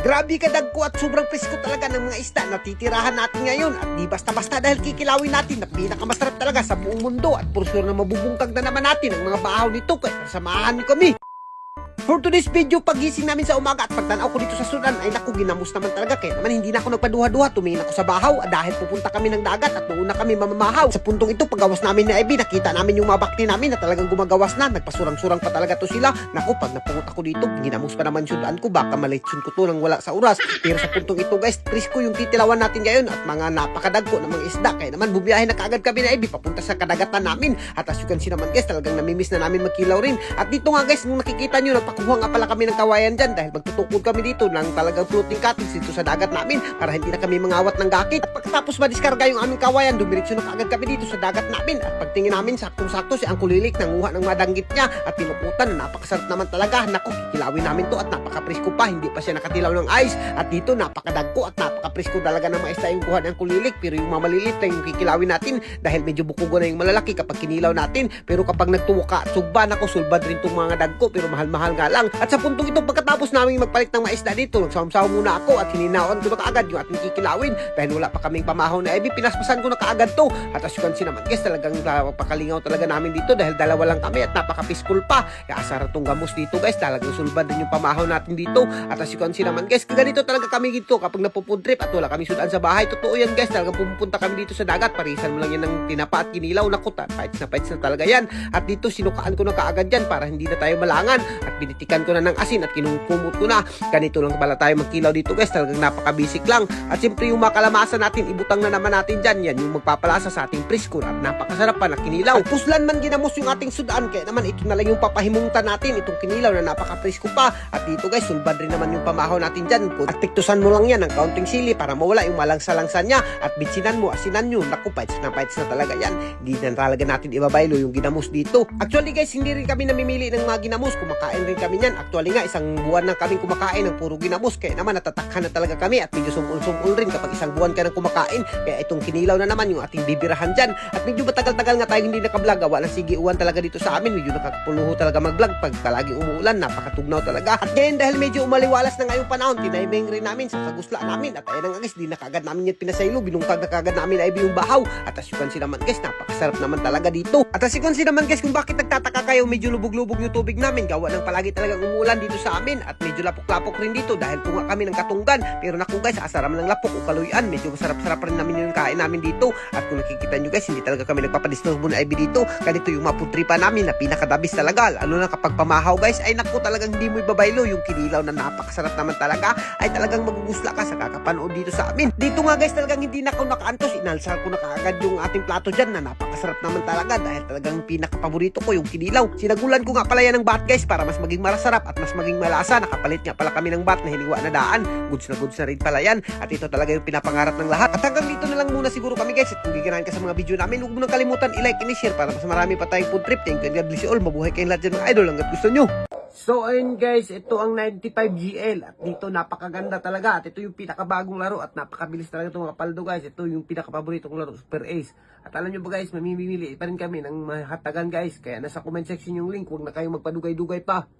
Grabe kadagko at sobrang presko talaga ng mga isda na titirahan natin ngayon at di basta-basta dahil kikilawin natin na pinakamasarap talaga sa buong mundo at for sure na mabubungkag na naman natin ang mga bahaw nito kaya samahan niyo kami. For today's video, pagising namin sa umaga at pagtanaw ko dito sa Sudan ay naku, ginamos naman talaga. Kaya naman hindi na ako nagpaduha-duha, tumingin ako sa bahaw ah, dahil pupunta kami ng dagat at doon na kami mamamahaw. Sa puntong ito, paggawas namin ni Ivy, nakita namin yung mga namin na talagang gumagawas na. Nagpasurang-surang pa talaga to sila. Naku, pag napungot ako dito, ginamos pa naman yung daan ko. Baka malitsun ko to nang wala sa oras. Pero sa puntong ito guys, presko yung titilawan natin ngayon at mga napakadagko ng mga isda. Kaya naman bumiyahe na kaagad kami na Ivy papunta sa kadagatan namin. At as you can see naman guys, talagang namimiss na namin magkilaw rin. At dito nga guys, nung nakikita nyo, nagpakuha nga pala kami ng kawayan dyan dahil magtutukod kami dito ng talagang floating cottage dito sa dagat namin para hindi na kami mangawat ng gakit. At pagkatapos madiskarga yung aming kawayan, dumiretso na kaagad kami dito sa dagat namin. At pagtingin namin, saktong-sakto si Uncle Lilik nanguha ng madanggit niya at pinuputan na napakasarap naman talaga. Naku, kikilawin namin to at napaka-presko pa. Hindi pa siya nakatilaw ng ice. At dito, napakadagko at napaka-presko talaga ng mga isda yung kuha ng Uncle Lilik. Pero yung mga maliliit na yung kikilawin natin dahil medyo bukugo na yung malalaki kapag kinilaw natin. Pero kapag nagtuwa ka, sugba na ko, sulbad rin itong mga dagko pero mahal-mahal nga lang. At sa puntong ito, pagkatapos namin magpalit ng mga isda dito, nagsawsaw muna ako at hininaon ko na kaagad yung ating kikilawin dahil wala pa kaming pamahaw na Ivy, pinaspasan ko na kaagad to. At as you can see naman, guys, talagang napakalingaw talaga namin dito dahil dalawa lang kami at napaka-peaceful pa. Kaya asara tong gamos dito, guys, talagang sulbad din yung pamahaw natin dito. At as you can see naman, guys, ganito talaga kami dito kapag napupunod trip at wala kami sudan sa bahay. Totoo yan, guys, talagang pupunta kami dito sa dagat, parisan mo lang yan ng tinapa at kinilaw. Naku, fights na fights na talaga yan. At dito, sinukaan ko na kaagad yan para hindi na tayo malangan. At binitikan ko na ng asin at kinumkumot ko na. Ganito lang pala tayo magkilaw dito, guys. Talagang napaka-basic lang. At siyempre, yung mga kalamasan natin, ibutang na naman natin dyan. Yan yung magpapalasa sa ating presko at napakasarap pa na kinilaw. At puslan man ginamos yung ating sudan, kaya naman ito na lang yung papahimuntan natin, itong kinilaw na napaka-presko pa. At dito, guys, sulbad rin naman yung pamahaw natin dyan. At piktusan mo lang yan ng kaunting sili para mawala yung malangsa-langsa niya. At bitsinan mo, asinan nyo. Naku, fights na fights na talaga yan. Hindi na talaga natin ibabaylo yung ginamos dito. Actually, guys, hindi rin kami namimili ng mga ginamos. Kumakain rin kami niyan. Actually nga, isang buwan na kaming kumakain ng puro ginamos. Kaya naman, natatakhan na talaga kami at medyo sumul-sumul rin kapag isang buwan ka nang kumakain. Kaya itong kinilaw na naman yung ating bibirahan dyan. At medyo matagal-tagal nga tayo hindi nakablog. Gawa ng sigiuan talaga dito sa amin. Medyo nakakapuluho talaga mag-vlog pag palaging umuulan. Napakatugnaw talaga. At ngayon dahil medyo umaliwalas na ngayong panahon, tinaymeng rin namin sa sagusla namin. At ayun nga guys, di na kagad namin yan pinasaylo. Binungkag na kagad namin ay yung bahaw. At as you can see naman guys, napakasarap naman talaga dito. At as you can see naman guys, kung bakit nagtataka kayo, medyo lubog-lubog yung tubig namin. Gawa ng palagi talagang umuulan dito sa amin. At medyo lapok-lapok rin dito dahil tunga kami ng katunggan. Pero naku guys, asaram ng lapok o kaluyan. Medyo masarap-sarap rin namin yung kain namin dito. At kung nakikita nyo guys, hindi talaga kami nagpapadisturbo na IB dito. Ganito yung maputripa namin na pinakadabis talaga. Lalo na kapag pamahaw guys, ay naku talagang hindi mo ibabaylo. Yung kinilaw na napakasarap naman talaga ay talagang magugusla ka sa kakapanood dito sa amin. Dito nga guys, talagang hindi na ako nakaantos. Inalsar ko na kaagad yung ating plato dyan na napakasarap naman talaga dahil talagang pinakapaborito ko yung kinilaw. Sinagulan ko nga pala yan ng bat guys para mas maging marasarap at mas maging malasa. Nakapalit nga pala kami ng bat na hiniwa na daan. Goods na goods na rin pala yan. At ito talaga yung pinapangarap ng lahat. At hanggang dito na lang muna siguro kami guys. At kung giganahan ka sa mga video namin, huwag mo nang kalimutan i-like and i-share para mas marami pa tayong food trip. Thank you and God bless you all. Mabuhay kayong lahat dyan mga idol hanggat gusto nyo. So ayun guys, ito ang 95GL at dito napakaganda talaga at ito yung pinakabagong laro at napakabilis talaga itong mga paldo guys. Ito yung pinakapaborito kong laro, Super Ace. At alam nyo ba guys, mamimili pa rin kami ng mahatagan guys. Kaya nasa comment section yung link, huwag na kayong magpadugay-dugay pa.